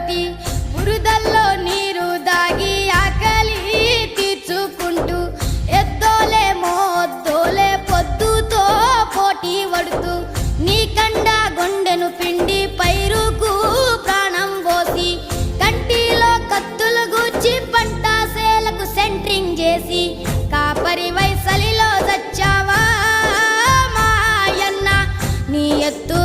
తోటి బురదల్లో నీరు దాగి ఆకలి తీర్చుకుంటూ ఎద్దోలే మోద్దోలే పొద్దుతో పోటీ పడుతూ నీ కండ గుండెను పిండి పైరుకు ప్రాణం పోసి కంటిలో కత్తులు గూర్చి పంట సేలకు సెంట్రింగ్ చేసి కాపరి వైసలిలో చచ్చావా మాయన్న నీ ఎత్తు